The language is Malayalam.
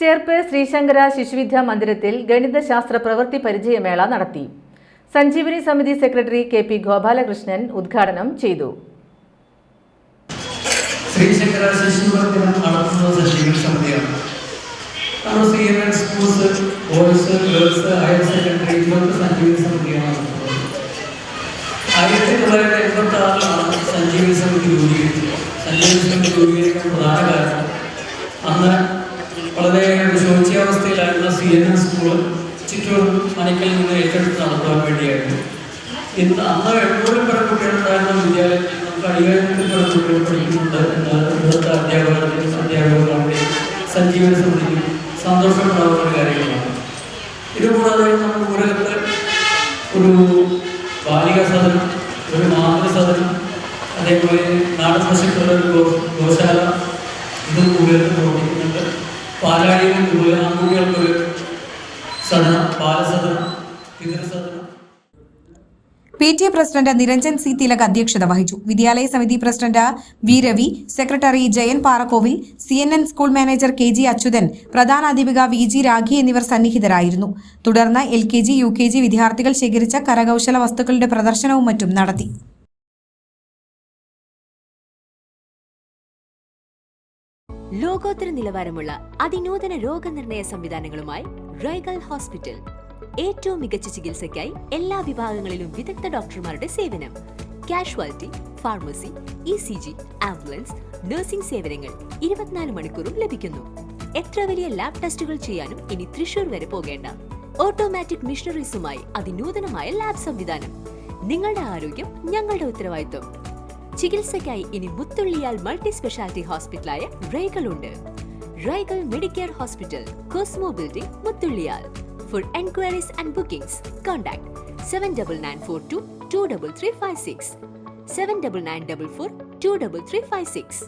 ചേർപ്പ് ശ്രീശങ്കര ശിശുവിദ്യാ മന്ദിരത്തിൽ ഗണിതശാസ്ത്ര പ്രവൃത്തി പരിചയമേള നടത്തി. സഞ്ജീവനി സമിതി സെക്രട്ടറി കെ പി ഗോപാലകൃഷ്ണൻ ഉദ്ഘാടനം ചെയ്തു. സമിതി അന്ന് വളരെ ശോച്യാവസ്ഥയിലായിരുന്ന C N N school Chittur Manickal നിന്ന് ഏറ്റെടുത്ത് നടത്താൻ വേണ്ടിയായിരുന്നു. ഇന്ന് അന്ന് എണ്ണൂറിൽ പരം കുട്ടികളുണ്ടായിരുന്ന വിദ്യാലയത്തിൽ നമുക്ക് അയ്യായിരത്തിൽ പരം കുട്ടികൾ പഠിക്കുന്നുണ്ട് എന്ന് ഇവിടുത്തെ അധ്യാപകരുടെയും അധ്യാപകരുടെയും സഞ്ജീവന സമിതിക്ക് സന്തോഷമുണ്ടാകുന്ന ഒരു കാര്യങ്ങളാണ് ഇതുകൂടാതെ നമ്മൾ ഊരകത്ത് ഒരു ബാലിക സദനം ഒരു മാതൃസദനം അതേപോലെ നാടൻ പശുക്കളുടെ ഒരു ഗോശാല ഇതും പ്രവർത്തിക്കുന്നുണ്ട് P T A president Niranjan C Tilak അധ്യക്ഷത വഹിച്ചു. വിദ്യാലയ സമിതി president V Ravi secretary Jayan Parakkovil C N N school manager K G Achuthan പ്രധാന അധ്യാപിക വി ജി രാഖി എന്നിവർ സന്നിഹിതരായിരുന്നു. തുടർന്ന് L K G U K G വിദ്യാർത്ഥികൾ ശേഖരിച്ച കരകൗശല വസ്തുക്കളുടെ പ്രദർശനവും മറ്റും നടത്തി. ലോകോത്തര നിലവാരമുള്ള അതിനൂതന രോഗനിർണയ സംവിധാനങ്ങളുമായി റൈഗൽ ഹോസ്പിറ്റൽ. ഏറ്റവും മികച്ച ചികിത്സയ്ക്കായി എല്ലാ വിഭാഗങ്ങളിലും വിദഗ്ധ ഡോക്ടർമാരുടെ സേവനം. Casualty pharmacy E C G ambulance nursing സേവനങ്ങൾ ഇരുപത്തിനാല് മണിക്കൂറും ലഭിക്കുന്നു. എത്ര വലിയ ലാബ് ടെസ്റ്റുകൾ ചെയ്യാനും ഇനി തൃശൂർ വരെ പോകേണ്ട. ഓട്ടോമാറ്റിക് മിഷണറീസുമായി അതിനൂതനമായ ലാബ് സംവിധാനം. നിങ്ങളുടെ ആരോഗ്യം ഞങ്ങളുടെ ഉത്തരവാദിത്വം. ചികിത്സയ്ക്കായി ഇനി മുത്തുള്ളിയാൽ മൾട്ടി സ്പെഷ്യാലിറ്റി ഹോസ്പിറ്റലായ ഉണ്ട് റൈകൾ Medicare hospital Cosmo building മുത്തുള്ളിയാൽ. For enquiries and bookings contact seven double nine four two two double three five six seven double nine double four two double three five six